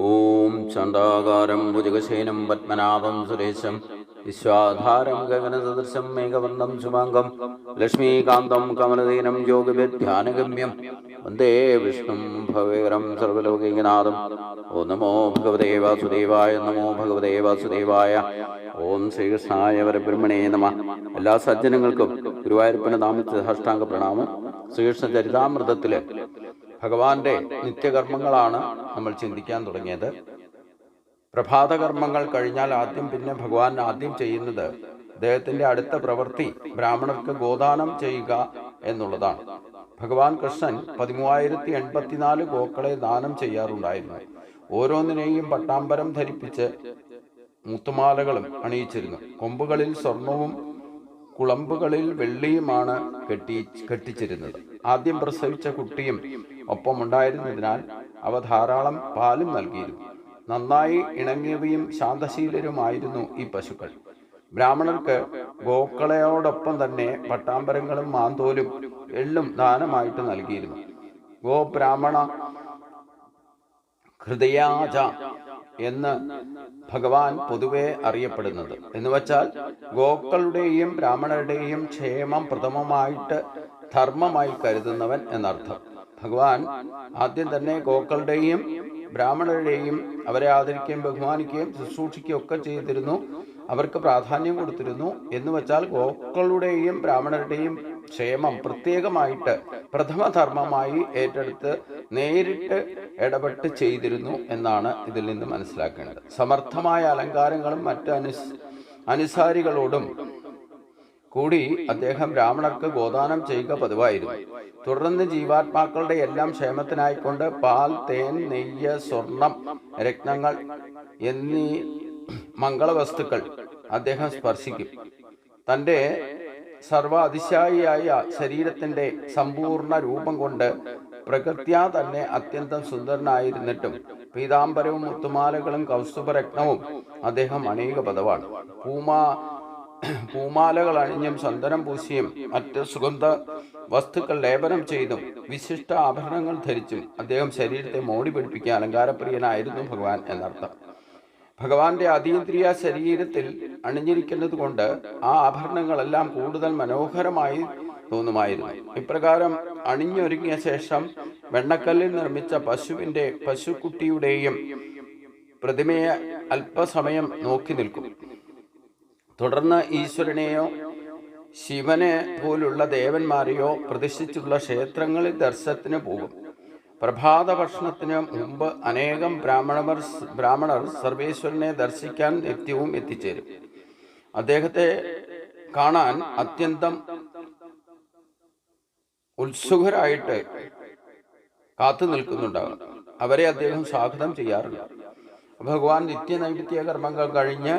ഓം ചണ്ടാകാരം ഭുജഗശേനം പത്മനാഭം സുരേശം വിശ്വാധാരം ഗഗനസദൃശം മേഘവർണം ശുഭാംഗം ലക്ഷ്മീകാന്തം കമലദീനം യോഗവിധ്യാനഗമ്യം വന്ദേ വിഷ്ണു ഭവേരം സർവലോകൈകനാഥം ഓ നമോ ഭഗവതേ വാസുദേവായ നമോ ഭഗവതേ വാസുദേവായ ഓം ശ്രീകൃഷ്ണായ പരബ്രഹ്മണേ നമ എല്ലാ സജ്ജനങ്ങൾക്കും ഗുരുവായൂരപ്പന നാമത്തെ സാഷ്ടാംഗ പ്രണാമം ശ്രീകൃഷ്ണ ചരിതാമൃതത്തിൽ ഭഗവാന്റെ നിത്യകർമ്മങ്ങളാണ് നമ്മൾ ചിന്തിക്കാൻ തുടങ്ങിയത്. പ്രഭാതകർമ്മങ്ങൾ കഴിഞ്ഞാൽ ആദ്യം പിന്നെ ഭഗവാൻ ആദ്യം ചെയ്യുന്നത് അദ്ദേഹത്തിന്റെ അടുത്ത പ്രവൃത്തി ബ്രാഹ്മണർക്ക് ഗോദാനം ചെയ്യുക എന്നുള്ളതാണ്. ഭഗവാൻ കൃഷ്ണൻ പതിമൂവായിരത്തി എൺപത്തിനാല് ഗോക്കളെ ദാനം ചെയ്യാറുണ്ടായിരുന്നു. ഓരോന്നിനെയും പട്ടാമ്പരം ധരിപ്പിച്ച് മുത്തുമാലകളും അണിയിച്ചിരുന്നു. കൊമ്പുകളിൽ സ്വർണവും കുളമ്പുകളിൽ വെള്ളിയുമാണ് കെട്ടി കെട്ടിച്ചിരുന്നത്. ആദ്യം പ്രസവിച്ച കുട്ടിയും ഒപ്പം ഉണ്ടായിരുന്നതിനാൽ അവ ധാരാളം പാലും നൽകിയിരുന്നു. നന്നായി ഇണങ്ങിയവയും ശാന്തശീലരുമായിരുന്നു ഈ പശുക്കൾ. ബ്രാഹ്മണർക്ക് ഗോക്കളയോടൊപ്പം തന്നെ പട്ടാമ്പരങ്ങളും മാന്തോലും എള്ളും ദാനമായിട്ട് നൽകിയിരുന്നു. ഗോബ്രാഹ്മണ ഹൃദയാജ എന്ന് ഭഗവാൻ പൊതുവെ അറിയപ്പെടുന്നത്. എന്ന് വച്ചാൽ ഗോക്കളുടെയും ബ്രാഹ്മണരുടെയും ക്ഷേമം പ്രഥമമായിട്ട് ധർമ്മമായി കരുതുന്നവൻ എന്നർത്ഥം. ഭഗവാൻ ആദ്യം തന്നെ ഗോക്കളുടെയും ബ്രാഹ്മണരുടെയും അവരെ ആദരിക്കുകയും ബഹുമാനിക്കുകയും ശുശ്രൂഷിക്കുകയും ഒക്കെ ചെയ്തിരുന്നു. അവർക്ക് പ്രാധാന്യം കൊടുത്തിരുന്നു. എന്ന് വെച്ചാൽ ഗോക്കളുടെയും ബ്രാഹ്മണരുടെയും ക്ഷേമം പ്രത്യേകമായിട്ട് പ്രഥമധർമ്മമായി ഏറ്റെടുത്ത് നേരിട്ട് ഇടപെട്ട് ചെയ്തിരുന്നു എന്നാണ് ഇതിൽ നിന്ന് മനസ്സിലാക്കേണ്ടത്. സമർത്ഥമായ അലങ്കാരങ്ങളും മറ്റ് അനുസ് അനുസാരികളോടും കൂടി അദ്ദേഹം ബ്രാഹ്മണർക്ക് ഗോദാനം ചെയ്യുക പതിവായിരുന്നു. തുടർന്ന് ജീവാത്മാക്കളുടെ എല്ലാം ക്ഷേമത്തിനായിക്കൊണ്ട് പാൽ തേൻ നെയ്യ് സ്വർണം രത്നങ്ങൾ എന്നീ മംഗളവസ്തുക്കൾ അദ്ദേഹം സ്പർശിക്കും. തന്റെ സർവ അതിശായിയായ ശരീരത്തിന്റെ സമ്പൂർണ രൂപം കൊണ്ട് പ്രകൃത്യാ തന്നെ അത്യന്തം സുന്ദരനായിരുന്നിട്ടും പീതാംബരവും മുത്തുമാലകളും കൗസ്തുഭരത്നവും അദ്ദേഹം അനേക പദവാണ്. പൂമാ പൂമാലകൾ അണിഞ്ഞും ചന്ദനം പൂശിയും മറ്റ് സുഗന്ധ വസ്തുക്കൾ ലേപനം ചെയ്തും വിശിഷ്ട ആഭരണങ്ങൾ ധരിച്ചും അദ്ദേഹം ശരീരത്തെ മോടി പിടിപ്പിക്കാൻ അലങ്കാരപ്രിയനായിരുന്നു ഭഗവാൻ എന്നർത്ഥം. ഭഗവാന്റെ അതീന്ദ്രിയ ശരീരത്തിൽ അണിഞ്ഞിരിക്കുന്നത് കൊണ്ട് ആ ആഭരണങ്ങളെല്ലാം കൂടുതൽ മനോഹരമായി തോന്നുമായിരുന്നു. ഇപ്രകാരം അണിഞ്ഞൊരുങ്ങിയ ശേഷം വെണ്ണക്കല്ലിൽ നിർമ്മിച്ച പശുവിന്റെ പശുക്കുട്ടിയുടെയും പ്രതിമയെ അല്പസമയം നോക്കി നിൽക്കും. തുടർന്ന് ഈശ്വരനെയോ ശിവനെ പോലുള്ള ദേവന്മാരെയോ പ്രതിഷ്ഠിച്ചുള്ള ക്ഷേത്രങ്ങളിൽ ദർശനത്തിന് പോകും. പ്രഭാത ഭക്ഷണത്തിന് മുമ്പ് അനേകം ബ്രാഹ്മണർ ബ്രാഹ്മണർ സർവേശ്വരനെ ദർശിക്കാൻ നിത്യവും എത്തിച്ചേരും. അദ്ദേഹത്തെ കാണാൻ അത്യന്തം ഉത്സുകരായിട്ട് കാത്തു നിൽക്കുന്നുണ്ടാകും അവരെ അദ്ദേഹം സ്വാഗതം ചെയ്യാറുണ്ട്. ഭഗവാൻ നിത്യനൈമിത്യ കർമ്മങ്ങൾ കഴിഞ്ഞ്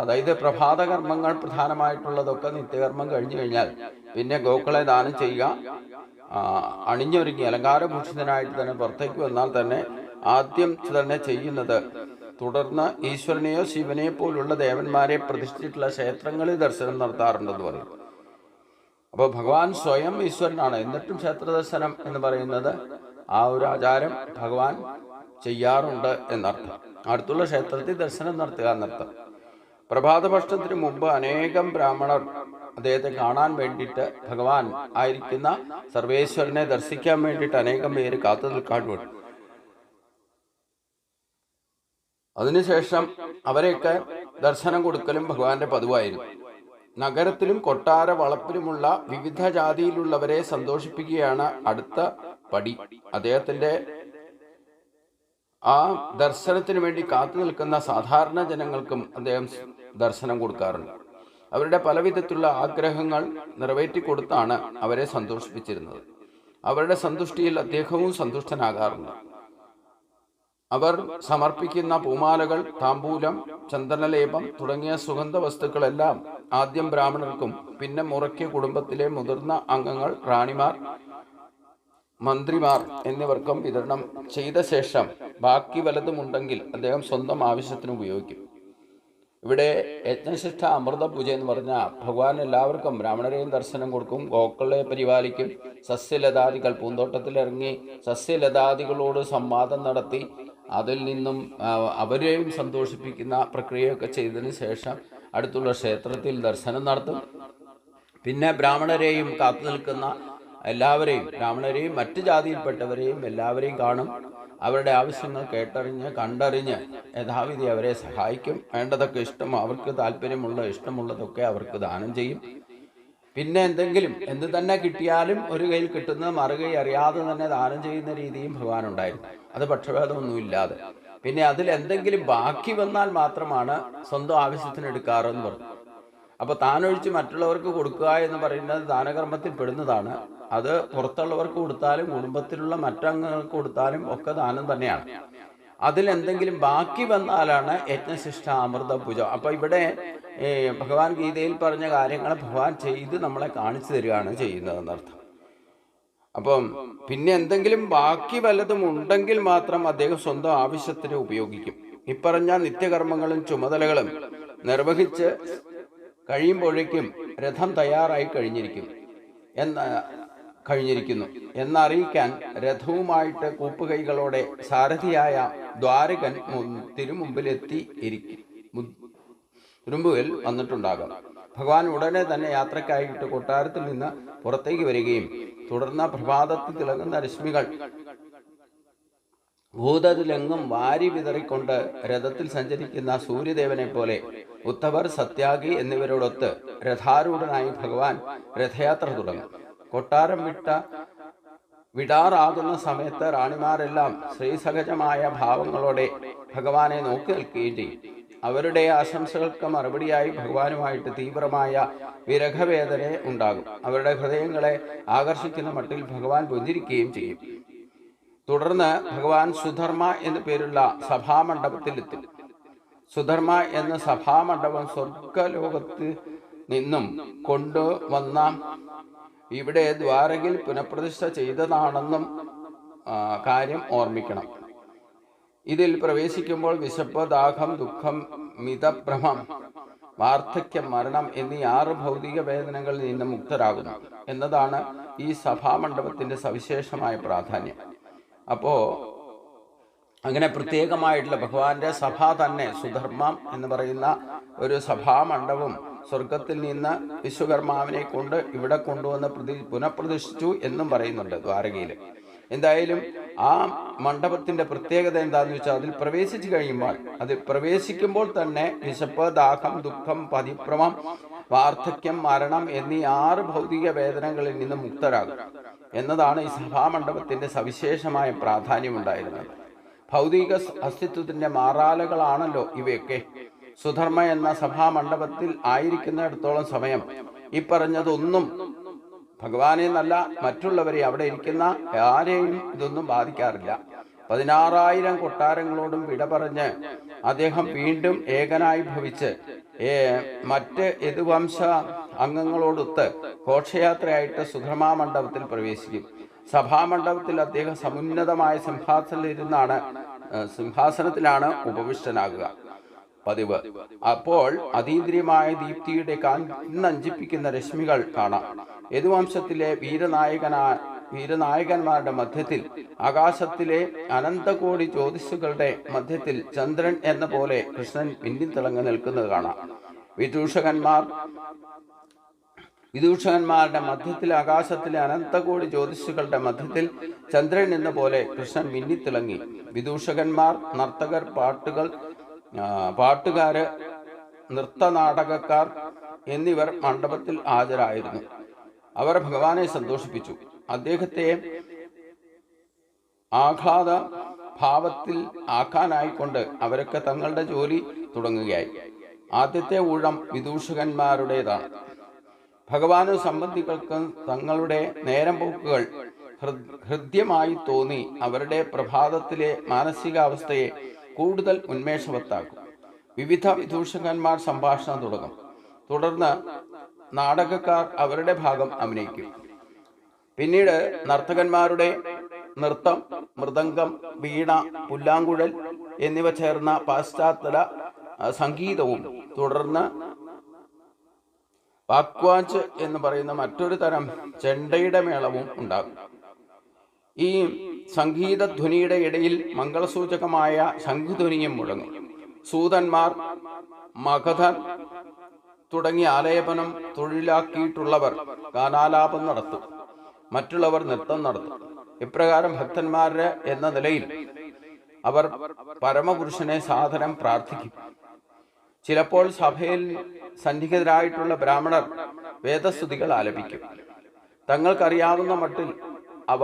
അതായത് പ്രഭാത കർമ്മങ്ങൾ പ്രധാനമായിട്ടുള്ളതൊക്കെ നിത്യകർമ്മം കഴിഞ്ഞു കഴിഞ്ഞാൽ പിന്നെ ഗോക്കളെ ദാനം ചെയ്യുക അണിഞ്ഞൊരുങ്ങി അലങ്കാരഭൂഷിതനായിട്ട് തന്നെ പുറത്തേക്ക് വന്നാൽ തന്നെ ആദ്യം തന്നെ ചെയ്യുന്നത് തുടർന്ന് ഈശ്വരനെയോ ശിവനെയോ പോലുള്ള ദേവന്മാരെ പ്രതിഷ്ഠിച്ചിട്ടുള്ള ക്ഷേത്രങ്ങളിൽ ദർശനം നടത്താറുണ്ടെന്ന് പറയും. അപ്പോൾ ഭഗവാൻ സ്വയം ഈശ്വരനാണ്. എന്നിട്ടും ക്ഷേത്ര ദർശനം എന്ന് പറയുന്നത് ആ ഒരു ആചാരം ഭഗവാൻ ചെയ്യാറുണ്ട് എന്നർത്ഥം. അടുത്തുള്ള ക്ഷേത്രത്തിൽ ദർശനം നടത്തുക എന്നർത്ഥം. പ്രഭാത ഭക്ഷണത്തിന് മുമ്പ് അനേകം ബ്രാഹ്മണർ അദ്ദേഹത്തെ കാണാൻ വേണ്ടിയിട്ട് ഭഗവാൻ ആയിരിക്കുന്ന സർവേശ്വരനെ ദർശിക്കാൻ വേണ്ടിയിട്ട് അനേകം പേര് കാത്തു നിൽക്കാണ്ടുണ്ട് അതിനുശേഷം അവരെയൊക്കെ ദർശനം കൊടുക്കലും ഭഗവാന്റെ പതിവായിരുന്നു. നഗരത്തിലും കൊട്ടാര വളപ്പിലുമുള്ള വിവിധ ജാതിയിലുള്ളവരെ സന്തോഷിപ്പിക്കുകയാണ് അടുത്ത പടി. അദ്ദേഹത്തിന്റെ ആ ദർശനത്തിന് വേണ്ടി കാത്തു നിൽക്കുന്ന സാധാരണ ജനങ്ങൾക്കും അദ്ദേഹം ദർശനം കൊടുക്കാറുണ്ട്. അവരുടെ പലവിധത്തിലുള്ള ആഗ്രഹങ്ങൾ നിറവേറ്റി കൊടുത്താണ് അവരെ സന്തോഷിപ്പിച്ചിരുന്നത്. അവരുടെ സന്തുഷ്ടിയിൽ അദ്ദേഹവും സന്തുഷ്ടനാകാറുണ്ട്. അവർ സമർപ്പിക്കുന്ന പൂമാലകൾ താമ്പൂലം ചന്ദനലേപം തുടങ്ങിയ സുഗന്ധ വസ്തുക്കളെല്ലാം ആദ്യം ബ്രാഹ്മണർക്കും പിന്നെ മുറയ്ക്ക് കുടുംബത്തിലെ മുതിർന്ന അംഗങ്ങൾ റാണിമാർ മന്ത്രിമാർ എന്നിവർക്കും വിതരണം ചെയ്ത ശേഷം ബാക്കി വലതുമുണ്ടെങ്കിൽ അദ്ദേഹം സ്വന്തം ആവശ്യത്തിന് ഉപയോഗിക്കും. ഇവിടെ യജ്ഞശിഷ്ഠ അമൃത പൂജ എന്ന് പറഞ്ഞാൽ ഭഗവാൻ എല്ലാവർക്കും ബ്രാഹ്മണരെയും ദർശനം കൊടുക്കും ഗോക്കളെ പരിപാലിക്കും സസ്യലതാദികൾ പൂന്തോട്ടത്തിലിറങ്ങി സസ്യലതാദികളോട് സംവാദം നടത്തി അതിൽ നിന്നും അവരെയും സന്തോഷിപ്പിക്കുന്ന പ്രക്രിയയൊക്കെ ചെയ്തതിന് ശേഷം അടുത്തുള്ള ക്ഷേത്രത്തിൽ ദർശനം നടത്തും. പിന്നെ ബ്രാഹ്മണരെയും കാത്തു നിൽക്കുന്ന എല്ലാവരെയും ബ്രാഹ്മണരെയും മറ്റ് ജാതിയിൽപ്പെട്ടവരെയും എല്ലാവരെയും കാണും. അവരുടെ ആവശ്യങ്ങൾ കേട്ടറിഞ്ഞ് കണ്ടറിഞ്ഞ് യഥാവിധി അവരെ സഹായിക്കും. വേണ്ടതൊക്കെ ഇഷ്ടം അവർക്ക് താല്പര്യമുള്ള ഇഷ്ടമുള്ളതൊക്കെ അവർക്ക് ദാനം ചെയ്യും. പിന്നെ എന്തെങ്കിലും എന്ത് തന്നെ കിട്ടിയാലും ഒരു കയ്യിൽ കിട്ടുന്നത് മറുകൈ അറിയാതെ തന്നെ ദാനം ചെയ്യുന്ന രീതിയും ഭഗവാൻ ഉണ്ടായിരുന്നു. അത് പക്ഷഭേദമൊന്നുമില്ലാതെ പിന്നെ അതിൽ എന്തെങ്കിലും ബാക്കി വന്നാൽ മാത്രമാണ് സ്വന്തം ആവശ്യത്തിന് എടുക്കാറെന്ന് പറഞ്ഞു. അപ്പൊ താനൊഴിച്ച് മറ്റുള്ളവർക്ക് കൊടുക്കുക എന്ന് പറയുന്നത് ദാനകർമ്മത്തിൽ പെടുന്നതാണ്. അത് പുറത്തുള്ളവർക്ക് കൊടുത്താലും കുടുംബത്തിലുള്ള മറ്റംഗങ്ങൾക്ക് കൊടുത്താലും ഒക്കെ ദാനം തന്നെയാണ്. അതിൽ എന്തെങ്കിലും ബാക്കി വന്നാലാണ് യജ്ഞശിഷ്ട അമൃത പൂജ. അപ്പൊ ഇവിടെ ഭഗവാൻ ഗീതയിൽ പറഞ്ഞ കാര്യങ്ങൾ ഭഗവാൻ ചെയ്ത് നമ്മളെ കാണിച്ചു തരികയാണ് ചെയ്യുന്നത് എന്നർത്ഥം. അപ്പം പിന്നെ എന്തെങ്കിലും ബാക്കി വല്ലതും ഉണ്ടെങ്കിൽ മാത്രം അദ്ദേഹം സ്വന്തം ആവശ്യത്തിന് ഉപയോഗിക്കും. ഇപ്പറഞ്ഞ നിത്യകർമ്മങ്ങളും ചുമതലകളും നിർവഹിച്ച് കഴിയുമ്പോഴേക്കും രഥം തയ്യാറായി കഴിഞ്ഞിരിക്കും. എന്ന കഴിഞ്ഞിരിക്കുന്നു. എന്നറിയിക്കാൻ രഥവുമായിട്ട് കൂപ്പുകൈകളോടെ സാരഥിയായ ദ്വാരകൻ തിരുമുമ്പിലെത്തി ഇരിക്കും. തുരുമ്പുകൾ വന്നിട്ടുണ്ടാകാം. ഭഗവാൻ ഉടനെ തന്നെ യാത്രക്കായിട്ട് കൊട്ടാരത്തിൽ നിന്ന് പുറത്തേക്ക് വരികയും തുടർന്ന് പ്രഭാതത്തിൽ തിളങ്ങുന്ന രശ്മികൾ ഭൂതത്തിലെങ്ങും വാരി വിതറിക്കൊണ്ട് രഥത്തിൽ സഞ്ചരിക്കുന്ന സൂര്യദേവനെ പോലെ ഉത്തവർ സത്യാഗി എന്നിവരോടൊത്ത് രഥാരൂഢനായി ഭഗവാൻ രഥയാത്ര തുടങ്ങും. കൊട്ടാരം വിട്ട വിടാറാകുന്ന സമയത്ത് റാണിമാരെല്ലാം ശ്രീസഹജമായ ഭാവങ്ങളോടെ ഭഗവാനെ നോക്കി നിൽക്കുകയും ചെയ്യും. അവരുടെ ആശംസകൾക്ക് മറുപടിയായി ഭഗവാനുമായിട്ട് തീവ്രമായ വിരഹവേദന ഉണ്ടാകും. അവരുടെ ഹൃദയങ്ങളെ ആകർഷിക്കുന്ന മട്ടിൽ ഭഗവാൻ പുഞ്ചിരിക്കുകയും ചെയ്യും. തുടർന്ന് ഭഗവാൻ സുധർമ്മ എന്നു പേരുള്ള സഭാമണ്ഡപത്തിലെത്തി. സുധർമ്മ എന്ന സഭാമണ്ഡപം സ്വർഗലോകത്ത് നിന്നും കൊണ്ടുവന്ന ഇവിടെ ദ്വാരകിൽ പുനഃപ്രതിഷ്ഠ ചെയ്തതാണെന്നും കാര്യം ഓർമ്മിക്കണം. ഇതിൽ പ്രവേശിക്കുമ്പോൾ വിശപ്പ് ദാഹം ദുഃഖം മിതഭ്രമം വാർദ്ധക്യം മരണം എന്നീ ആറ് ഭൗതിക വേദനകളിൽ നിന്ന് മുക്തരാകുന്നു എന്നതാണ് ഈ സഭാമണ്ഡപത്തിന്റെ സവിശേഷമായ പ്രാധാന്യം. അപ്പോ അങ്ങനെ പ്രത്യേകമായിട്ടുള്ള ഭഗവാന്റെ സഭ തന്നെ സുധർമ്മം എന്ന് പറയുന്ന ഒരു സഭാമണ്ഡപം സ്വർഗത്തിൽ നിന്ന് വിശ്വകർമാവിനെ കൊണ്ട് ഇവിടെ കൊണ്ടുവന്ന് പ്രതി പുനഃപ്രതിഷ്ഠിച്ചു എന്നും പറയുന്നുണ്ട് ദ്വാരകയിൽ എന്തായാലും ആ മണ്ഡപത്തിന്റെ പ്രത്യേകത എന്താന്ന് വെച്ചാൽ അതിൽ പ്രവേശിച്ചു കഴിയുമ്പോൾ അതിൽ പ്രവേശിക്കുമ്പോൾ തന്നെ വിശപ്പ് ദാഹം ദുഃഖം പതിഭ്രമം വാർദ്ധക്യം മരണം എന്നീ ആറ് ഭൗതിക വേദനകളിൽ നിന്ന് മുക്തരാകും. എന്നതാണ് ഈ സഭാമണ്ഡപത്തിന്റെ സവിശേഷമായ പ്രാധാന്യമുണ്ടായിരുന്നത്. ഭൗതിക അസ്തിത്വത്തിന്റെ മാറാലകളാണല്ലോ ഇവയൊക്കെ. സുധർമ്മ എന്ന സഭാമണ്ഡപത്തിൽ ആയിരിക്കുന്നിടത്തോളം സമയം ഈ പറഞ്ഞതൊന്നും ഭഗവാനെ എന്നല്ല മറ്റുള്ളവരെ അവിടെ ഇരിക്കുന്ന ആരെയും ഇതൊന്നും ബാധിക്കാറില്ല. പതിനാറായിരം കൊട്ടാരങ്ങളോടും വിട പറഞ്ഞ് അദ്ദേഹം വീണ്ടും ഏകനായി ഭവിച്ച് മറ്റ് യദുവംശ അംഗങ്ങളോടൊത്ത് ഘോഷയാത്രയായിട്ട് സുധർമാ മണ്ഡപത്തിൽ പ്രവേശിക്കും. സഭാമണ്ഡപത്തിൽ അദ്ദേഹം സമുന്നതമായ സിംഹാസനത്തിലിരുന്നാണ് സിംഹാസനത്തിലാണ് ഉപവിഷ്ടനാകുക. പതിവ്. അപ്പോൾ അതീന്ദ്രിയമായ ദീപ്തിയുടെ കണ്ണഞ്ചിപ്പിക്കുന്ന രശ്മികൾ കാണാം. യദുവംശത്തിലെ വീരനായകനാ വീരനായകന്മാരുടെ മധ്യത്തിൽ ആകാശത്തിലെ അനന്തകോടി ജ്യോതിഷുകളുടെ മധ്യത്തിൽ ചന്ദ്രൻ എന്ന പോലെ കൃഷ്ണൻ പിന്നിത്തിളങ്ങി നിൽക്കുന്നത് കാണാം. വിദൂഷകന്മാർ വിദൂഷകന്മാരുടെ മധ്യത്തിൽ ആകാശത്തിലെ അനന്തകോടി ജ്യോതിഷുകളുടെ മധ്യത്തിൽ ചന്ദ്രൻ എന്ന പോലെ കൃഷ്ണൻ മിന്നിത്തിളങ്ങി. വിദൂഷകന്മാർ നർത്തകർ പാട്ടുകൾ പാട്ടുകാര് നൃത്തനാടകക്കാർ എന്നിവർ മണ്ഡപത്തിൽ ഹാജരായിരുന്നു. അവർ ഭഗവാനെ സന്തോഷിപ്പിച്ചു. അദ്ദേഹത്തെ ആഹ്ലാദ ഭാവത്തിൽ ആക്കാനായിക്കൊണ്ട് അവരൊക്കെ തങ്ങളുടെ ജോലി തുടങ്ങുകയായി. ആദ്യത്തെ ഊഴം വിദൂഷകന്മാരുടേതാണ്. ഭഗവാനും സംബന്ധികൾക്കും തങ്ങളുടെ നേരം പോക്കുകൾ ഹൃദ്യമായി തോന്നി അവരുടെ പ്രഭാതത്തിലെ മാനസികാവസ്ഥയെ കൂടുതൽ ഉന്മേഷവത്താക്കും. വിവിധ വിദൂഷകന്മാർ സംഭാഷണം തുടങ്ങും. തുടർന്ന് നാടകക്കാർ അവരുടെ ഭാഗം അഭിനയിക്കും. പിന്നീട് നർത്തകന്മാരുടെ നൃത്തം മൃദംഗം വീണ പുല്ലാങ്കുഴൽ എന്നിവ ചേർന്ന പാശ്ചാത്തല സംഗീതവും തുടർന്ന് വാക്വാച്ച് എന്ന് പറയുന്ന മറ്റൊരു തരം ചെണ്ടയുടെ മേളവും ഉണ്ടാകും. ഈ സംഗീതധ്വനിയുടെ ഇടയിൽ മംഗളസൂചകമായ ശംഖുധ്വനിയും മുഴങ്ങും. സൂതന്മാർ മഗധൻ തുടങ്ങിയ ആലേപനം തൊഴിലാക്കിയിട്ടുള്ളവർ ഗാനാലാപം നടത്തും. മറ്റുള്ളവർ നൃത്തം നടത്തും. ഇപ്രകാരം ഭക്തന്മാരുടെ എന്ന നിലയിൽ അവർ പരമപുരുഷനെ സാധനം പ്രാർത്ഥിക്കും. ചിലപ്പോൾ സഭയിൽ സന്നിഹിതരായിട്ടുള്ള ബ്രാഹ്മണർ വേദസ്തുതികൾ ആലപിക്കും. തങ്ങൾക്കറിയാവുന്ന മട്ടിൽ അവ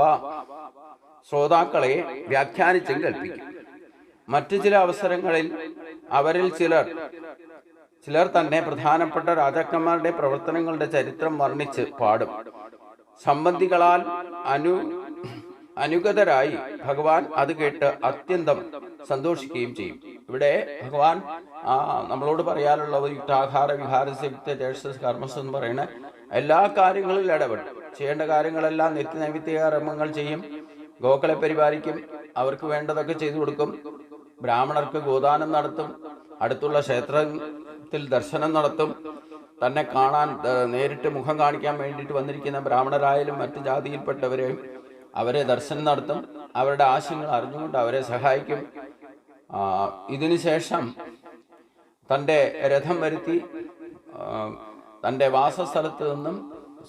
ശ്രോതാക്കളെ വ്യാഖ്യാനിച്ചും കൽപ്പിക്കും മറ്റു ചില അവസരങ്ങളിൽ അവരിൽ ചിലർ ചിലർ തന്നെ പ്രധാനപ്പെട്ട രാജാക്കന്മാരുടെ പ്രവർത്തനങ്ങളുടെ ചരിത്രം വർണിച്ച് പാടും. സംബന്ധികളാൽ അനു അനുഗതരായി ഭഗവാൻ അത് കേട്ട് അത്യന്തം സന്തോഷിക്കുകയും ചെയ്യും. ഇവിടെ ഭഗവാൻ ആ നമ്മളോട് പറയാനുള്ളത് യുക്താഹാര വിഹാരസയുക്ത ജേഷസ് കർമ്മസ് എന്ന് പറയുന്ന എല്ലാ കാര്യങ്ങളിലും ഇടപെടും. ചെയ്യേണ്ട കാര്യങ്ങളെല്ലാം നിത്യനൈമിത്യ കർമ്മങ്ങൾ ചെയ്യും. ഗോക്കളെ പരിപാലിക്കും. അവർക്ക് വേണ്ടതൊക്കെ ചെയ്തു കൊടുക്കും. ബ്രാഹ്മണർക്ക് ഗോദാനം നടത്തും. അടുത്തുള്ള ക്ഷേത്രത്തിൽ ദർശനം നടത്തും. തന്നെ കാണാൻ നേരിട്ട് മുഖം കാണിക്കാൻ വേണ്ടിയിട്ട് വന്നിരിക്കുന്ന ബ്രാഹ്മണരായാലും മറ്റു ജാതിയിൽപ്പെട്ടവരെയും അവരെ ദർശനം നടത്തും. അവരുടെ ആശയങ്ങൾ അറിഞ്ഞുകൊണ്ട് അവരെ സഹായിക്കും. ഇതിനുശേഷം തന്റെ രഥം വരുത്തി തന്റെ വാസസ്ഥലത്ത് നിന്നും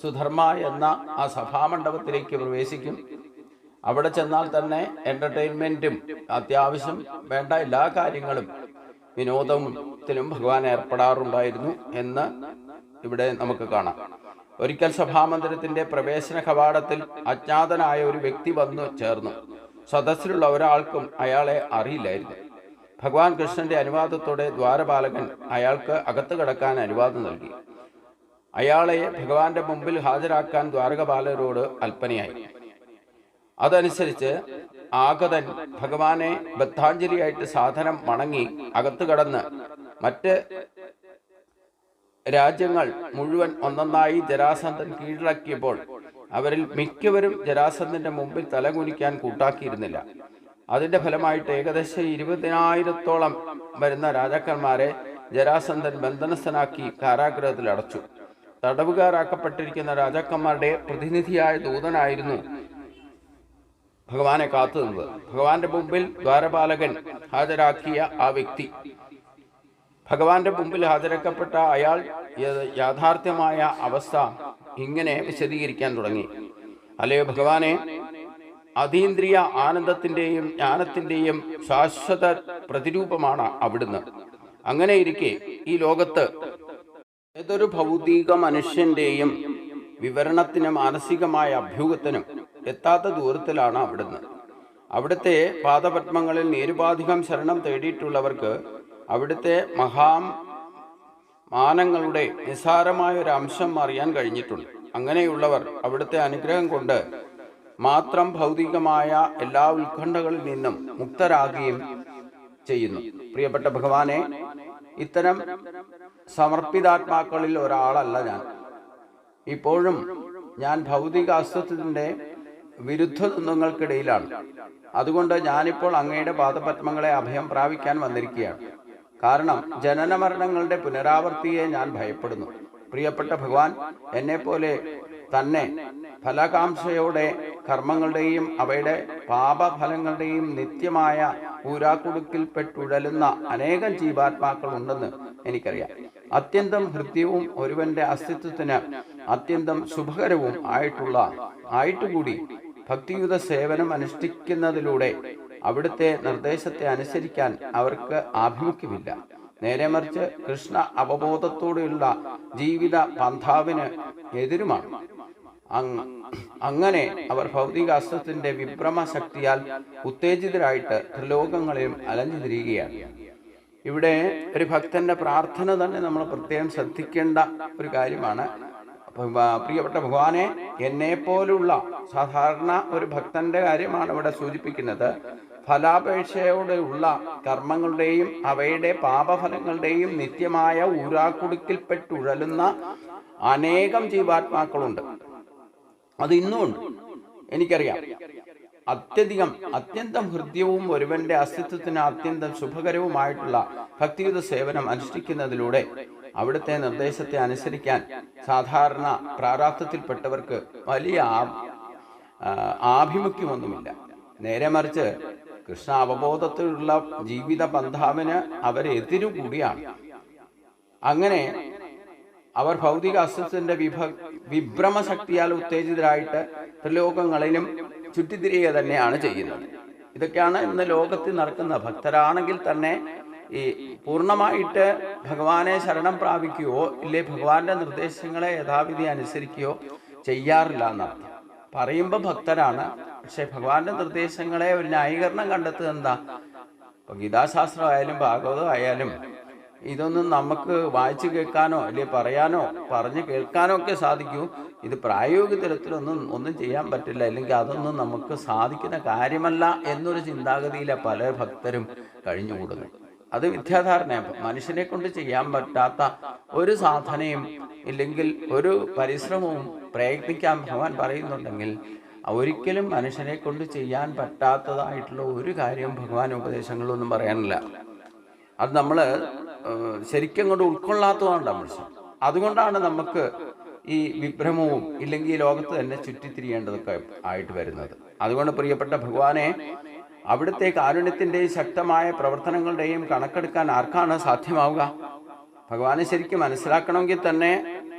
സുധർമ്മ എന്ന ആ സഭാമണ്ഡപത്തിലേക്ക് പ്രവേശിക്കും. അവിടെ ചെന്നാൽ തന്നെ എന്റർടൈൻമെന്റും അത്യാവശ്യം വേണ്ട എല്ലാ കാര്യങ്ങളും വിനോദത്തിലും ഭഗവാൻ ഏർപ്പെടാറുണ്ടായിരുന്നു എന്ന് ഇവിടെ നമുക്ക് കാണാം. ഒരിക്കൽ സഭാമന്ദിരത്തിന്റെ പ്രവേശന കവാടത്തിൽ അജ്ഞാതനായ ഒരു വ്യക്തി വന്നു ചേർന്നു. സദസ്സിലുള്ള ഒരാൾക്കും അയാളെ അറിയില്ലായിരുന്നു. ഭഗവാൻ കൃഷ്ണന്റെ അനുവാദത്തോടെ ദ്വാരപാലകൻ അയാൾക്ക് അകത്തു കടക്കാൻ അനുവാദം നൽകി. അയാളെ ഭഗവാന്റെ മുമ്പിൽ ഹാജരാക്കാൻ ദ്വാരകപാലരോട് അല്പനയായി അതനുസരിച്ച് ആഗതൻ ഭഗവാനെ ബദ്ധാഞ്ജലിയായിട്ട് സാധനം മണങ്ങി അകത്തു കടന്ന് മറ്റ് രാജ്യങ്ങൾ മുഴുവൻ ഒന്നൊന്നായി ജരാസന്ധൻ കീഴടക്കിയപ്പോൾ അവരിൽ മിക്കവരും ജരാസന്ധന്റെ മുമ്പിൽ തലകുനിക്കാൻ കൂട്ടാക്കിയിരുന്നില്ല. അതിന്റെ ഫലമായിട്ട് ഏകദേശം ഇരുപതിനായിരത്തോളം വരുന്ന രാജാക്കന്മാരെ ജരാസന്ധൻ ബന്ധനസ്ഥനാക്കി കാരാഗ്രഹത്തിൽ അടച്ചു. തടവുകാരാക്കപ്പെട്ടിരിക്കുന്ന രാജാക്കന്മാരുടെ പ്രതിനിധിയായ ദൂതനായിരുന്നു ഭഗവാനെ കാത്തു നിന്നത് ഭഗവാന്റെ മുമ്പിൽ ദ്വാരപാലകൻ ഹാജരാക്കിയ ആ വ്യക്തി. ഭഗവാന്റെ മുമ്പിൽ ഹാജരാക്കപ്പെട്ട അയാൾ യാഥാർത്ഥ്യമായ അവസ്ഥ ഇങ്ങനെ വിശദീകരിക്കാൻ തുടങ്ങി. അല്ലയോ ഭഗവാനെ അതീന്ദ്രിയ ആനന്ദത്തിന്റെയും ജ്ഞാനത്തിന്റെയും ശാശ്വത പ്രതിരൂപമാണ് അവിടുന്ന്. അങ്ങനെ ഇരിക്കെ ഈ ലോകത്ത് ഏതൊരു ഭൗതിക മനുഷ്യന്റെയും വിവരണത്തിന് മാനസികമായ അഭ്യൂഹത്തിനും എത്താത്ത ദൂരത്തിലാണ് അവിടുന്ന്. അവിടുത്തെ പാദപത്മങ്ങളിൽ നേരുപാധികം ശരണം തേടിയിട്ടുള്ളവർക്ക് അവിടുത്തെ മഹാം മാനങ്ങളുടെ നിസ്സാരമായ ഒരു അംശം അറിയാൻ കഴിഞ്ഞിട്ടുണ്ട്. അങ്ങനെയുള്ളവർ അവിടുത്തെ അനുഗ്രഹം കൊണ്ട് മാത്രം ഭൗതികമായ എല്ലാ ഉത്കണ്ഠകളിൽ നിന്നും മുക്തരാകുകയും ചെയ്യുന്നു. പ്രിയപ്പെട്ട ഭഗവാനെ ഇത്തരം സമർപ്പിതാത്മാക്കളിൽ ഒരാളല്ല ഞാൻ. ഇപ്പോഴും ഞാൻ ഭൗതിക അസ്വത്വത്തിന്റെ വിരുദ്ധ തത്വങ്ങൾക്കിടയിലാണ്. അതുകൊണ്ട് ഞാനിപ്പോൾ അങ്ങയുടെ പാദപത്മങ്ങളെ അഭയം പ്രാപിക്കാൻ വന്നിരിക്കുകയാണ്. കാരണം ജനന മരണങ്ങളുടെ പുനരാവർത്തിയെ ഞാൻ ഭയപ്പെടുന്നു. പ്രിയപ്പെട്ട ഭഗവാൻ എന്നെ പോലെ തന്നെ ഫലകാംക്ഷയോടെ കർമ്മങ്ങളുടെയും അവയുടെ പാപഫലങ്ങളുടെയും നിത്യമായ ഊരാക്കുടുക്കിൽപ്പെട്ടുഴലുന്ന അനേകം ജീവാത്മാക്കൾ ഉണ്ടെന്ന് എനിക്കറിയാം. അത്യന്തം ഹൃദ്യവും ഒരുവന്റെ അസ്തിത്വത്തിന് അത്യന്തം ശുഭകരവും ആയിട്ടുള്ള ആയിട്ടുകൂടി ഭക്തിയുത സേവനം അനുഷ്ഠിക്കുന്നതിലൂടെ അവിടുത്തെ നിർദ്ദേശത്തെ അനുസരിക്കാൻ അവർക്ക് ആഭിമുഖ്യമില്ല. നേരെ മറിച്ച് കൃഷ്ണ അവബോധത്തോടെയുള്ള ജീവിത പന്ഥാവിന് എതിരുമാണ്. അങ്- അങ്ങനെ അവർ ഭൗതിക അസ്ത്രത്തിന്റെ വിഭ്രമ ശക്തിയാൽ ഉത്തേജിതരായിട്ട് ത്രിലോകങ്ങളിലും അലഞ്ഞു തിരികുകയാണ് ഇവിടെ ഒരു ഭക്തന്റെ പ്രാർത്ഥന തന്നെ നമ്മൾ പ്രത്യേകം ശ്രദ്ധിക്കേണ്ട ഒരു കാര്യമാണ്. പ്രിയപ്പെട്ട ഭഗവാനെ എന്നെ പോലുള്ള സാധാരണ ഒരു ഭക്തന്റെ കാര്യമാണ് ഇവിടെ സൂചിപ്പിക്കുന്നത്. ഫലാപേക്ഷയോടെയുള്ള കർമ്മങ്ങളുടെയും അവയുടെ പാപഫലങ്ങളുടെയും നിത്യമായ ഊരാക്കുടുക്കിൽപ്പെട്ടുഴലുന്ന അനേകം ജീവാത്മാക്കളുണ്ട്. അത് ഇന്നുമുണ്ട്. എനിക്കറിയാം. അത്യധികം അത്യന്തം ഹൃദ്യവും ഒരുവന്റെ അസ്തിത്വത്തിന് അത്യന്തം ശുഭകരവുമായിട്ടുള്ള ഭക്തിയുത സേവനം അനുഷ്ഠിക്കുന്നതിലൂടെ അവിടുത്തെ നിർദ്ദേശത്തെ അനുസരിക്കാൻ സാധാരണ പ്രാരാബ്ധത്തിൽപ്പെട്ടവർക്ക് വലിയ ആഭിമുഖ്യമൊന്നുമില്ല. നേരെ മറിച്ച് കൃഷ്ണ അവബോധത്തിലുള്ള ജീവിത ബന്ധാവിന് അവരെതിരു കൂടിയാണ് അങ്ങനെ അവർ ഭൗതിക അസ്വസ്ഥന്റെ വിഭ വിഭ്രമശക്തിയാൽ ഉത്തേജിതരായിട്ട് ത്രിലോകങ്ങളിലും ചുറ്റിത്തിരിയുക തന്നെയാണ് ചെയ്യുന്നത്. ഇതൊക്കെയാണ് ഇന്ന് ലോകത്തിൽ നടക്കുന്ന ഭക്തരാണെങ്കിൽ തന്നെ ഈ പൂർണമായിട്ട് ഭഗവാനെ ശരണം പ്രാപിക്കുകയോ ഇല്ലേ ഭഗവാന്റെ നിർദ്ദേശങ്ങളെ യഥാവിധി അനുസരിക്കുകയോ ചെയ്യാറില്ല എന്നർത്ഥം. പറയുമ്പോൾ ഭക്തരാണ്. പക്ഷെ ഭഗവാന്റെ നിർദ്ദേശങ്ങളെ ഒരു ന്യായീകരണം കണ്ടെത്തുക എന്താ? ഇപ്പൊ ഗീതാശാസ്ത്രം ആയാലും ആയാലും ഇതൊന്നും നമുക്ക് വായിച്ചു കേൾക്കാനോ അല്ലെ പറയാനോ പറഞ്ഞു കേൾക്കാനോ ഒക്കെ സാധിക്കൂ. ഇത് പ്രായോഗിക തലത്തിലൊന്നും ഒന്നും ചെയ്യാൻ പറ്റില്ല. അല്ലെങ്കിൽ അതൊന്നും നമുക്ക് സാധിക്കുന്ന കാര്യമല്ല എന്നൊരു ചിന്താഗതിയിലെ പല ഭക്തരും കഴിഞ്ഞുകൂടുന്നു അത് വിദ്യാധാരണയാണ്. മനുഷ്യനെ കൊണ്ട് ചെയ്യാൻ പറ്റാത്ത ഒരു സാധനയും ഇല്ലെങ്കിൽ ഒരു പരിശ്രമവും പ്രയത്നിക്കാൻ ഭഗവാൻ പറയുന്നുണ്ടെങ്കിൽ ഒരിക്കലും മനുഷ്യനെ കൊണ്ട് ചെയ്യാൻ പറ്റാത്തതായിട്ടുള്ള ഒരു കാര്യം ഭഗവാൻ ഉപദേശങ്ങളൊന്നും പറയാനില്ല. അത് നമ്മൾ ശരിക്കും കൊണ്ട് ഉൾക്കൊള്ളാത്തതുകൊണ്ടാണ് മനുഷ്യൻ അതുകൊണ്ടാണ് നമുക്ക് ഈ വിഭ്രമവും ഇല്ലെങ്കിൽ ഈ ലോകത്ത് തന്നെ ചുറ്റിത്തിരിയേണ്ടതൊക്കെ ആയിട്ട് വരുന്നത്. അതുകൊണ്ട് പ്രിയപ്പെട്ട ഭഗവാനെ അവിടുത്തെ കാരുണ്യത്തിന്റെയും ശക്തമായ പ്രവർത്തനങ്ങളുടെയും കണക്കെടുക്കാൻ ആർക്കാണ് സാധ്യമാവുക? ഭഗവാനെ ശരിക്കും മനസ്സിലാക്കണമെങ്കിൽ തന്നെ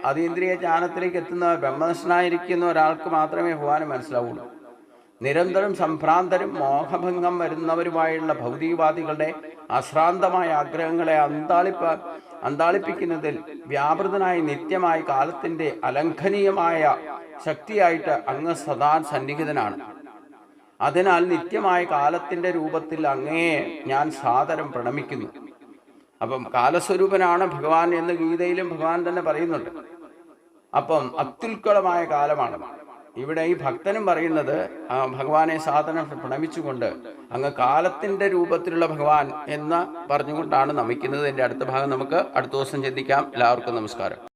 അതീന്ദ്രിയ ജ്ഞാനത്തിലേക്ക് എത്തുന്ന ബ്രഹ്മനിഷ്ഠനായിരിക്കുന്ന ഒരാൾക്ക് മാത്രമേ ഭഗവാനെ മനസ്സിലാവുള്ളൂ. നിരന്തരം സംഭ്രാന്തരും മോഹഭംഗം വരുന്നവരുമായുള്ള ഭൗതികവാദികളുടെ അശ്രാന്തമായ ആഗ്രഹങ്ങളെ അന്താളിപ്പ അന്താളിപ്പിക്കുന്നതിൽ വ്യാപൃതനായി നിത്യമായി കാലത്തിന്റെ അലംഘനീയമായ ശക്തിയായിട്ട് അങ്ങ് സദാ സന്നിഹിതനാണ്. അതിനാൽ നിത്യമായ കാലത്തിന്റെ രൂപത്തിൽ അങ്ങേ ഞാൻ സാദരം പ്രണമിക്കുന്നു. അപ്പം കാലസ്വരൂപനാണ് ഭഗവാൻ എന്ന് ഗീതയിലും ഭഗവാൻ തന്നെ പറയുന്നുണ്ട്. അപ്പം അത്യുൽക്കളമായ കാലമാണ്. ഇവിടെ ഈ ഭക്തനും പറയുന്നത് ഭഗവാനെ സാധനം പ്രണമിച്ചുകൊണ്ട് അങ്ങ് കാലത്തിന്റെ രൂപത്തിലുള്ള ഭഗവാൻ എന്ന് പറഞ്ഞുകൊണ്ടാണ് നമിക്കുന്നത്. എന്റെ അടുത്ത ഭാഗം നമുക്ക് അടുത്ത ദിവസം ചിന്തിക്കാം. എല്ലാവർക്കും നമസ്കാരം.